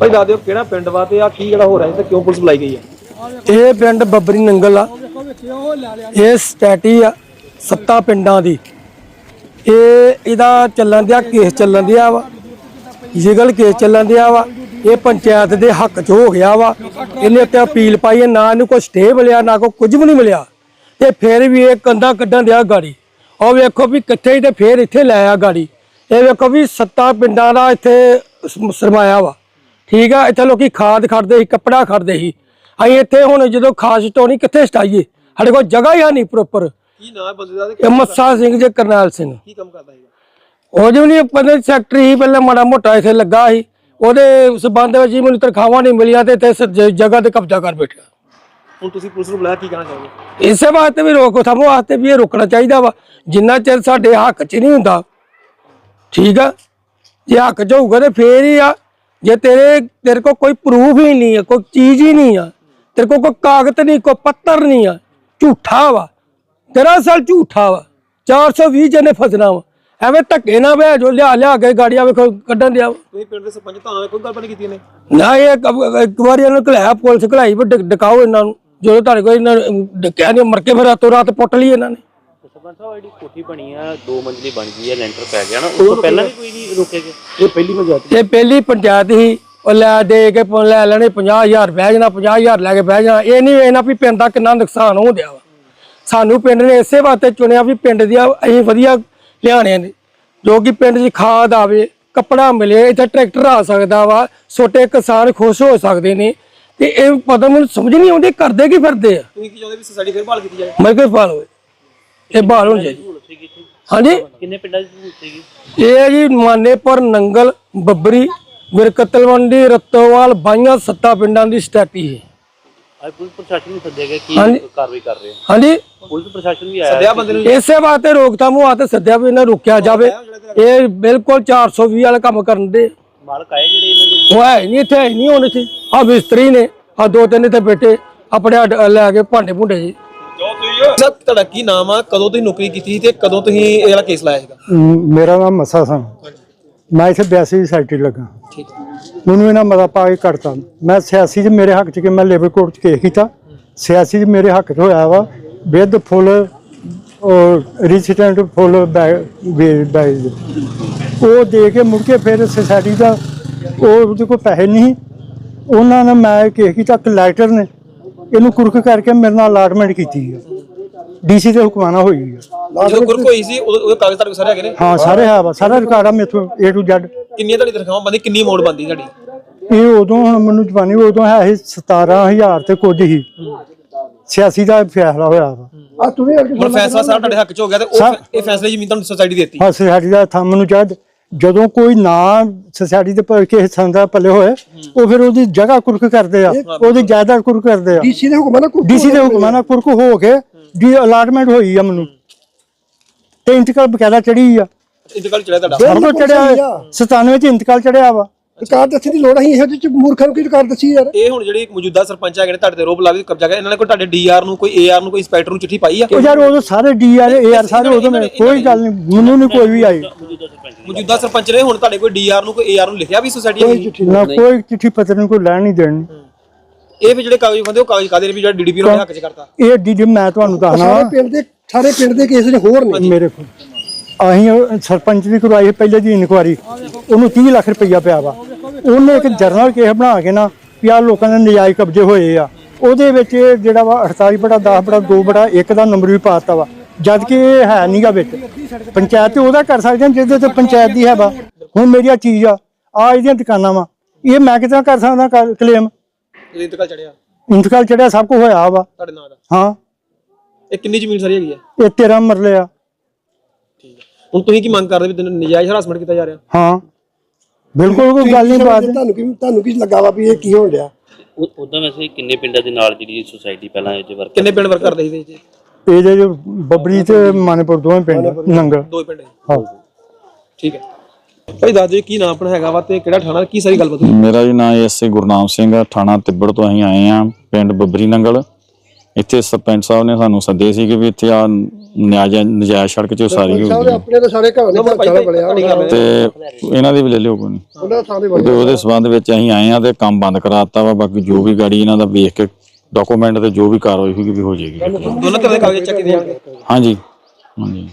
ਭਾਈ ਦੱਸ ਦਿਓ ਕਿਹੜਾ ਪਿੰਡ ਵਾ ਤੇ ਆ ਕੀ ਜਿਹੜਾ ਹੋ ਰਿਹਾ ਇੱਥੇ ਕਿਉਂ ਪੁਲਿਸ ਬੁਲਾਈ ਗਈ ਆ? ਇਹ ਪਿੰਡ ਬੱਬਰੀ ਨੰਗਲ ਆ। ਇਹ ਸਟੈਟੀ ਆ ਸੱਤਾ ਪਿੰਡਾਂ ਦੀ। ਇਹ ਇਹਦਾ ਚੱਲਣ ਦਿਆ ਕੇਸ ਚੱਲਣ ਦਿਆ ਵਾ। ਜਿਗਲ ਕੇਸ ਚੱਲਣ ਦਿਆ ਵਾ। ਇਹ ਪੰਚਾਇਤ ਦੇ ਹੱਕ 'ਚ ਹੋ ਗਿਆ ਵਾ। ਇਹਨੇ ਤੇ ਅਪੀਲ ਪਾਈ ਹੈ, ਨਾ ਇਹਨੂੰ ਕੋਈ ਸਟੇ ਮਿਲਿਆ ਨਾ ਕੋਈ ਕੁਝ ਵੀ ਨਹੀਂ ਮਿਲਿਆ। ਤੇ ਫਿਰ ਵੀ ਇਹ ਕੰਦਾ ਕੱਢਣ ਦਿਆ ਗਾੜੀ। ਉਹ ਵੇਖੋ ਵੀ ਕਿੱਥੇ ਹੀ ਤੇ ਫਿਰ ਇੱਥੇ ਲੈ ਆ ਗਾੜੀ। ਇਹ ਵੇਖੋ ਵੀ ਸੱਤਾ ਪਿੰਡਾਂ ਦਾ ਇੱਥੇ ਸ- ਸਰਮਾਇਆ ਵਾ। ਠੀਕ ਆ ਇੱਥੇ ਲੋਕੀ ਖਾਦ ਖੜਦੇ ਸੀ ਕੱਪੜਾ ਖੜਦੇ ਸੀ। ਅਸੀਂ ਇੱਥੇ ਹੁਣ ਜਦੋਂ ਖਾਸ ਟੋਣੀ ਕਿੱਥੇ ਸਟਾਈਏ ਸਾਡੇ ਕੋਲ ਜਗ੍ਹਾ ਹੀ ਨਹੀਂ ਪ੍ਰੋਪਰ ਕੀ ਨਾਮ ਹੈ ਬੰਦੇ ਦਾ ਤੇ ਇਹ ਮੱਸਾ ਸਿੰਘ ਜੇ ਕਰਨੈਲ ਸਿੰਘ। ਕੀ ਕੰਮ ਕਰਦਾ ਹੈਗਾ ਉਹ ਜੋ ਨਹੀਂ ਪਤਾ ਸੈਕਟਰੀ ਸੀ ਪਹਿਲਾਂ ਮਾੜਾ ਮੋਟਾ ਇੱਥੇ ਲੱਗਾ ਸੀ। ਉਹਦੇ ਸਬੰਧ ਵਿੱਚ ਹੀ ਮੈਨੂੰ ਤਨਖਾਹਾਂ ਨਹੀਂ ਮਿਲੀਆਂ ਤੇ ਇੱਥੇ ਸ- ਜ- ਜਗ੍ਹਾ ਤੇ ਕਬਜ਼ਾ ਕਰ ਬੈਠਾ ਹੁਣ ਤੁਸੀਂ ਪੁਲਿਸ ਨੂੰ ਬੁਲਾਇਆ ਕੀ ਕਹਿਣਾ ਚਾਹੋਗੇ? ਇਸੇ ਵਾਸਤੇ ਵੀ ਰੋਕੋ ਥਮ ਵਾਸਤੇ ਵੀ ਇਹ ਰੁਕਣਾ ਚਾਹੀਦਾ ਵਾ। ਜਿੰਨਾ ਚਿਰ ਸਾਡੇ ਹੱਕ 'ਚ ਨਹੀਂ ਹੁੰਦਾ ਠੀਕ ਆ? ਜੇ ਹੱਕ 'ਚ ਹੋਊਗਾ ਤੇ ਫੇਰ ਹੀ ਆ। ਜੇ ਤੇਰੇ ਤੇਰੇ ਕੋਲ ਕੋਈ ਪ੍ਰੂਫ ਹੀ ਨਹੀਂ ਹੈ ਕੋਈ ਚੀਜ਼ ਹੀ ਨਹੀਂ ਆ ਤੇਰੇ ਕੋਲ ਕੋਈ ਕਾਗਜ਼ ਨਹੀਂ ਕੋਈ ਪੱਤਰ ਨਹੀਂ ਆ ਝੂਠਾ ਵਾ। ਦਰਅਸਲ ਝੂਠਾ ਵਾ। 420 ਜਣੇ ਫਸਣਾ ਵਾ। ਐਵੇਂ ਧੱਕੇ ਨਾ ਵੇ ਜੋ ਲਿਆ ਲਿਆ ਕੇ ਗਾੜੀਆਂ ਵੇਖੋ ਕੱਢਣ ਦਿਆ। ਤੁਸੀਂ ਪਿੰਡ ਦੇ ਸਰਪੰਚ ਤਾਂ ਕੋਈ ਗੱਲਬਾਤ ਕੀਤੀ ਇਹਨੇ? ਨਾ ਇਹ ਇੱਕ- ਵਾਰੀ ਇਹਨਾਂ ਨੂੰ ਘਲਾਇਆ ਪੁਲਿਸ ਘਲਾਈ ਡਕਾਓ ਇਹਨਾਂ ਨੂੰ। ਜਦੋਂ ਤੁਹਾਡੇ ਕੋਲ ਇਹਨਾਂ ਨੂੰ ਡਕਿਆ ਨਹੀਂ ਮਰ ਕੇ ਫਿਰ ਰਾਤੋਂ ਰਾਤ ਪੁੱਟ ਲਈ ਇਹਨਾਂ ਨੇ। ਸਰਪੰਚ ਸਾਹਿਬ ਜਿਹੜੀ ਕੋਠੀ ਬਣੀ ਆ ਦੋ ਮੰਜ਼ਲੀ ਬਣ ਗਈ ਆ ਲੈਂਟਰ ਪੈ ਗਿਆ ਨਾ ਉਸ ਤੋਂ ਪਹਿਲਾਂ ਵੀ ਕੋਈ ਨਹੀਂ ਰੁਕੇਗੇ ਇਹ ਪਹਿਲੀ ਪੰਚਾਇਤ ਇਹ ਪਹਿਲੀ ਪੰਚਾਇਤ ਹੀ ਉਹ ਲੈ ਦੇ ਕੇ ਪ- ਲੈ ਲੈਣੇ 50000 ਬਹਿ ਜਾਣਾ 50000 ਲੈ ਕੇ ਬਹਿ ਜਾਣਾ। ਇਹ ਨਹੀਂ ਵੇਖਣਾ ਵੀ ਪਿੰਡ ਦਾ ਕਿੰਨਾ ਨੁਕਸਾਨ ਹੋ ਗਿਆ ਵਾ। ਸਾਨੂੰ ਪਿੰਡ ਨੇ ਇਸੇ ਵਾਸਤੇ ਚੁਣਿਆ ਵੀ ਪਿੰਡ ਦੀਆਂ ਅਸੀਂ ਵਧੀਆ ਲਿਆਣੇ ਨੇ। ਜੋ ਕਿ ਪਿੰਡ 'ਚ ਖਾਦ ਆਵੇ ਕੱਪੜਾ ਮਿਲੇ ਇੱਥੇ ਟਰੈਕਟਰ ਆ ਸਕਦਾ ਵਾ ਛੋਟੇ ਕਿਸਾਨ ਖੁਸ਼ ਹੋ ਸਕਦੇ ਨੇ। ਤੇ ਇਹ ਪਤਾ ਮੈਨੂੰ ਸਮਝ ਨਹੀਂ ਆਉਂਦੀ ਕਰਦੇ ਕੀ ਫਿਰਦੇ ਆ? ਤੁਸੀਂ ਕੀ ਚਾਹੁੰਦੇ ਵੀ ਸੋਸਾਇਟੀ ਫਿਰ ਬਹਾਲ ਕੀਤੀ ਜਾਏ ਮੈਂ ਕੋਈ ਫਾਲ ਹੋਏ ਇਹ ਬਹਾਲ ਹੋਣੀ ਚਾਹੀਦੀ। ਹਾਂਜੀ? ਕਿੰਨੇ ਪਿੰਡਾਂ ਦੀ ਜ਼ਰੂਰਤ ਸੀਗੀ? ਇਹ ਹੈ ਜੀ ਮਾਨੇਪੁਰ ਨੰਗਲ ਬੱਬਰੀ ਵਿਰਕਤਲਵੰਡੀ ਰਤੋਵਾਲ ਬਾਈਆਂ ਸੱਤਾ ਪਿੰਡਾਂ ਦੀ ਸਟੈਟੀ ਹੈ ਅੱਜ ਪੁਲਿਸ ਪ੍ਰਸ਼ਾਸਨ ਨੂੰ ਸੱਦਿਆ ਗਿਆ ਕੀ ਹਾਂਜੀ। ਕਾਰਵਾਈ ਕਰ ਰਹੇ ਆ। ਹਾਂਜੀ? ਪੁਲਿਸ ਪ੍ਰਸ਼ਾਸਨ ਵੀ ਆਇਆ ਸੱਦਿਆ ਬੰਦੇ ਨੂੰ? ਇਸੇ ਵਾਸਤੇ ਰੋਕਥਾਮ ਹੋਆ ਤੇ ਸੱਦਿਆ ਵੀ ਇਹਨਾਂ ਰੋਕਿਆ ਜਾਵੇ। ਇਹ ਬਿਲਕੁਲ 420 ਵਾਲਾ ਕੰਮ ਕਰਨ ਦੇ। ਮਾਲਕ ਆਏ ਜਿਹੜੇ ਇਹਨਾਂ ਦੇ? ਉਹ ਹੈ ਹੀ ਨਹੀਂ ਇੱਥੇ ਹੈ ਹੀ ਨਹੀਂ ਹੁਣ ਇੱਥੇ। ਆ ਮਿਸਤਰੀ ਨੇ ਆ ਦੋ ਤਿੰਨ ਇੱਥੇ ਬੈਠੇ। ਆਪਣੇ ਲੈ ਕੇ ਭਾਂਡੇ ਭੁੰਡੇ ਜੀ। ਸਰ ਤੁਹਾਡਾ ਕੀ ਨਾਮ ਆ? ਕਦੋਂ ਤੁਸੀਂ ਨੌਕਰੀ ਕੀਤੀ ਸੀ ਤੇ ਕਦੋਂ ਤੁਸੀਂ ਇਹ ਵਾਲਾ ਕੇਸ ਲਾਇਆ ਸੀਗਾ? ਮ, ਮੇਰਾ ਨਾਮ ਮੱਸਾ ਸਿੰਘ। ਮੈਂ ਇੱਥੇ 82 ਸਾਈਟੀ ਲੱਗਾ। ਠੀਕ ਮੈਨੂੰ ਇਹਨਾਂ ਮਤਾ ਪਾ ਕੇ ਕੱਢਤਾ। ਮੈਂ ਸਿਆਸੀ 'ਚ ਮੇਰੇ ਹੱਕ 'ਚ ਕਿ ਮੈਂ ਲੇਬਰ ਕੋਰਟ 'ਚ ਕੇਸ ਕੀਤਾ। ਸਿਆਸੀ 'ਚ ਮੇਰੇ ਹੱਕ 'ਚ ਹੋਇਆ ਵਾ। ਵਿਦ ਫੁੱਲ ਔਰ ਰੈਜ਼ੀਡੈਂਟ ਫੁੱਲ ਬੈਗ ਉਹ ਦੇ ਕੇ ਮੁੜ ਕੇ ਫਿਰ ਸੁਸਾਇਟੀ ਦਾ ਉਹ ਉਹਦੇ ਕੋਲ ਪੈਸੇ ਨਹੀਂ। ਉਹਨਾਂ ਨੇ ਮੈਂ ਕੇਸ ਕੀਤਾ। ਕਲੈਕਟਰ ਨੇ। ਇਹਨੂੰ ਕੁਰਕ ਕਰਕੇ ਮੇਰੇ ਨਾਲ ਅਲਾਟਮੈਂਟ ਕੀਤੀ ਹੈ ਡੀਸੀ ਦੇ ਹੁਕਮਾਨਾ ਹੋਈ ਹੈ ਜਦੋਂ ਗੁਰਕ ਹੋਈ ਸੀ ਉਦੋਂ ਉਹਦੇ ਕਾਗਜ਼ ਤੁਹਾਡੇ ਕੋਲ ਸਾਰੇ ਹੈਗੇ ਨੇ? ਹਾਂ ਸਾਰੇ ਹੈ ਵਾ ਸਾਰਾ ਰਿਕਾਰਡ ਆ ਮੇਥੋਂ A to Z ਕਿੰਨੀਆਂ ਤੁਹਾਡੀ ਤਨਖਾਹਾਂ ਬੰਦੀ ਕਿੰਨੀ ਅਮਾਉਂਟ ਬੰਦੀ ਤੁਹਾਡੀ? ਇਹ ਉਦੋਂ ਹੁਣ ਮੈਨੂੰ ਜਵਾਨੀ ਉਦੋਂ ਹੈ ਸੀ 17000 ਤੇ ਕੁਝ ਹੀ। ਸਿਆਸੀ ਦਾ ਫੈਸਲਾ ਹੋਇਆ ਵਾ। ਹੁਣ ਫੈਸਲਾ ਸਾਰਾ ਤੁਹਾਡੇ ਹੱਕ 'ਚ ਹੋ ਗਿਆ ਤੇ ਉਹ ਇਹ ਫੈਸਲੇ ਜ਼ਮੀਨ ਤੁਹਾਨੂੰ ਸੋਸਾਇਟੀ ਦਿੱਤੀ। ਹਾਂ ਸੋਸਾਇਟੀ ਦਾ ਥੰਮ ਨੂੰ ਚਾਹ ਜਦੋਂ ਕੋਈ ਨਾ ਸੋਸਾਇਟੀ ਦੇ ਪਰ ਕੇ ਹਿੱਸਾ ਦਾ ਪੱਲੇ ਹੋਏ ਉਹ ਫਿਰ ਉਹਦੀ ਜਗ੍ਹਾ ਕੁਰਕ ਕਰਦੇ ਆ ਉਹਦੀ ਜਾਇਦਾਦ ਕੁਰਕ ਕਰਦੇ ਆ। ਡੀਸੀ ਦੇ ਹੁਕਮਾਂ ਨਾਲ ਡੀਸੀ ਦੇ ਹੁਕਮਾਂ ਨਾਲ ਕੁਰਕ ਹੋ ਕੇ ਜੀ ਅਲਾਟਮੈਂਟ ਹੋਈ ਆ ਮੈਨੂੰ। ਤੇ ਇੰਤਕਾਲ ਬਕਾਇਦਾ ਚੜੀ ਆ। ਇੰਤਕਾਲ ਚੜਿਆ ਤੁਹਾਡਾ? ਸਭ ਤੋਂ ਚੜਿਆ 97 ਚ ਇੰਤਕਾਲ ਚੜਿਆ ਵਾ। ਰਿਕਾਰਡ ਦੱਸਣ ਦੀ ਲੋੜ ਨਹੀਂ ਇਹੋ ਜਿਹੇ ਚ ਮੂਰਖਾਂ ਨੂੰ ਕੀ ਰਿਕਾਰਡ ਦੱਸੀ ਯਾਰ। ਇਹ ਹੁਣ ਜਿਹੜੇ ਮੌਜੂਦਾ ਸਰਪੰਚ ਹੈਗੇ ਨੇ ਤੁਹਾਡੇ ਤੇ ਰੋਪ ਲਾ ਕੇ ਕਬਜ਼ਾ ਕਰ। ਇਹਨਾਂ ਨੇ ਕੋਈ ਤੁਹਾਡੇ ਡੀਆਰ ਨੂੰ ਕੋਈ ਏਆਰ ਨੂੰ ਕੋਈ ਇੰਸਪੈਕਟਰ ਨੂੰ ਚਿੱਠੀ ਪਾਈ ਆ? ਉਹ ਯਾਰ ਉਦੋਂ ਸਾਰੇ ਡੀਆਰ ਏਆਰ ਸਾਰੇ ਉਦੋਂ ਮੇਰੇ ਕੋਈ ਗੱਲ ਨਹੀਂ ਮੈਨੂੰ ਨਹੀਂ ਕੋਈ ਵੀ ਆਈ। ਮੌਜੂਦਾ ਸਰਪੰਚ ਨੇ ਹੁਣ ਤੁਹਾਡੇ ਕੋਈ ਡੀਆਰ ਨੂੰ ਕੋਈ ਏਆਰ ਨੂੰ ਲਿਖਿਆ ਵੀ ਸੋਸਾਇਟੀ ਨਾ ਕੋਈ ਚਿੱਠੀ ਪੱਤਰ ਨੂੰ ਕੋਈ ਲੈਣ ਨਹੀਂ ਦੇਣੀ। ਇਹ ਵੀ ਜਿਹੜੇ ਕਾਗਜ਼ ਬੰਦੇ ਉਹ ਕਾਗਜ਼ ਕਾਦੇ ਨੇ ਵੀ ਜਿਹੜਾ ਡੀਡੀਪੀ ਨੂੰ ਹੱਕ 'ਚ ਕਰਤਾ? ਇਹ ਡੀ ਮੈਂ ਤੁਹਾਨੂੰ ਦੱਸਣਾ ਸਾਰੇ ਵਾ ਪਿੰਡ ਦੇ ਸਾਰੇ ਪਿੰਡ ਦੇ ਕੇਸ ਨੇ ਹੋਰ ਨੇ। ਮੇਰੇ ਕੋਲ। ਅਸੀਂ ਉਹ ਸਰਪੰਚ ਦੀ ਕਰਵਾਈ ਸੀ ਪਹਿਲੇ ਦੀ ਇਨਕੁਆਰੀ। ਉਹਨੂੰ 30 ਲੱਖ ਰੁਪਈਆ ਪਿਆ ਵਾ। ਉਹਨੇ ਇੱਕ ਜਰਨਲ ਕੇਸ ਬਣਾ ਕੇ ਨਾ ਵੀ ਆਹ ਲੋਕਾਂ ਦੇ ਨਜਾਇਜ਼ ਕਬਜ਼ੇ ਹੋਏ ਆ। ਉਹਦੇ ਵਿੱਚ ਇਹ ਜਿਹੜਾ ਵਾ 48 ਬੜਾ 10 ਬੜਾ 2 ਬੜਾ 1 ਦਾ ਨੰਬਰ ਵੀ ਪਾਤਾ ਵਾ। ਜਦ ਕਿ ਇਹ ਹੈ ਨਹੀਂਗਾ ਵਿੱਚ। ਪੰਚਾਇਤ ਤੇ ਉਹਦਾ ਕਰ ਸਕਦੇ ਹਾਂ ਜਿਹਦੇ ਤੇ ਪੰਚਾਇਤ ਦੀ ਹੈ ਵਾ। ਹੁਣ ਮੇਰੀ ਆਹ ਚੀਜ਼ ਆ ਆ ਇਹਦੀਆਂ ਦੁਕਾਨਾਂ ਵਾ। ਇਹ ਮੈਂ ਕਿਦਾਂ ਕਰ ਸਕਦਾ ਕਲੇਮ ਜਦੋਂ ਇੰਤਕਾਲ ਚੜਿਆ ਇੰਤਕਾਲ ਚੜਿਆ ਸਭ ਕੁਝ ਹੋਇਆ ਵਾ। ਤੁਹਾਡੇ ਨਾਂ ਦਾ? ਹਾਂ। ਇਹ ਕਿੰਨੀ ਜ਼ਮੀਨ ਸਾਰੀ ਹੈਗੀ ਆ? ਇਹ 13 ਮਰਲੇ ਆ। ਠੀਕ ਹੈ ਹੁਣ ਤੁਸੀਂ ਕੀ ਮੰਗ ਕਰਦੇ ਵੀ ਤੈਨੂੰ ਨਜਾਇਜ਼ ਹਰਾਸਮੈਂਟ ਕੀਤਾ ਜਾ ਰਿਹਾ? ਹਾਂ। ਬਿਲਕੁਲ ਕੋਈ ਗੱਲ ਨਹੀਂ ਬਾਤ ਤੁਹਾਨੂੰ ਕੀ ਤੁਹਾਨੂੰ ਕੀ ਲੱਗਾ ਵਾ ਵੀ ਇਹ ਕੀ ਹੋਣ ਡਿਆ? ਉਦਾਂ ਵੈਸੇ ਕਿੰਨੇ ਪਿੰਡਾਂ ਦੇ ਨਾਲ ਜਿਹੜੀ ਸੁਸਾਇਟੀ ਪਹਿਲਾਂ ਇਹ ਵਰਕ ਕਿੰਨੇ ਪਿੰਡ ਵਰਕ ਕਰਦੇ ਸੀ ਇਹਦੇ 'ਚ ਇਹਦੇ ਜੋ ਬੱਬਰੀ ਤੇ ਮਾਨੇਪੁਰ ਦੋਵੇਂ ਪਿੰਡ ਨੰਗਲ ਦੋ ਹੀ ਪਿੰਡ ਹੈ ਹਾਂ। ਠੀਕ ਹੈ। ਭਾਈ ਦੱਸ ਦਿਓ ਕੀ ਨਾਮ ਆਪਣਾ ਹੈਗਾ ਵਾ ਤੇ ਕਿਹੜਾ ਥਾਣਾ ਕੀ ਸਾਰੀ ਗੱਲਬਾਤ ਹੋਈ? ਮੇਰਾ ਜੀ ਨਾਮ ਐਸਏ ਗੁਰਨਾਮ ਸਿੰਘ ਆ ਥਾਣਾ ਤਿੱਬੜ ਤੋਂ ਅਸੀਂ ਆਏ ਆ ਪਿੰਡ ਬੱਬਰੀ ਨੰਗਲ। ਇੱਥੇ ਸਰਪੰਚ ਸਾਹਿਬ ਨੇ ਸਾਨੂੰ ਸੱਦੇ ਸੀ ਕਿ ਵੀ ਇੱਥੇ ਆ ਨਜਾਇਜ਼ ਨਜਾਇਜ਼ ਸੜਕ 'ਚ ਉਸਾਰੀ ਹੋ ਸਾਰੇ ਗਈ। ਆਪਣੇ ਤਾਂ ਸਾਰੇ ਘਰਾਂ ਦੇ ਚਾਲਾ ਇਹਨਾਂ ਦੀ ਵੀ ਲੈ ਲਿਓ ਕੋਈ ਨਹੀਂ। ਦਾ ਦੇ ਤੇ ਉਹਦੇ ਸਬੰਧ ਵਿੱਚ ਅਸੀਂ ਆਏ ਆ ਤੇ ਕੰਮ ਬੰਦ ਕਰਾਤਾ ਵਾ ਬਾਕੀ ਜੋ ਵੀ ਗਾੜੀ ਇਹਨਾਂ ਦਾ ਵੇਖ ਕੇ ਡਾਕੂਮੈਂਟ ਤੇ ਜੋ ਵੀ ਕਾਰਵਾਈ ਹੋਈ ਵੀ ਹੋ ਜਾਏਗੀ। ਦੋਨੋਂ ਤਰ੍ਹਾਂ ਦੇ ਕਾਗਜ਼ ਚੱਕ ਦੇਣਗੇ ਹਾਂਜੀ ਹਾਂਜੀ।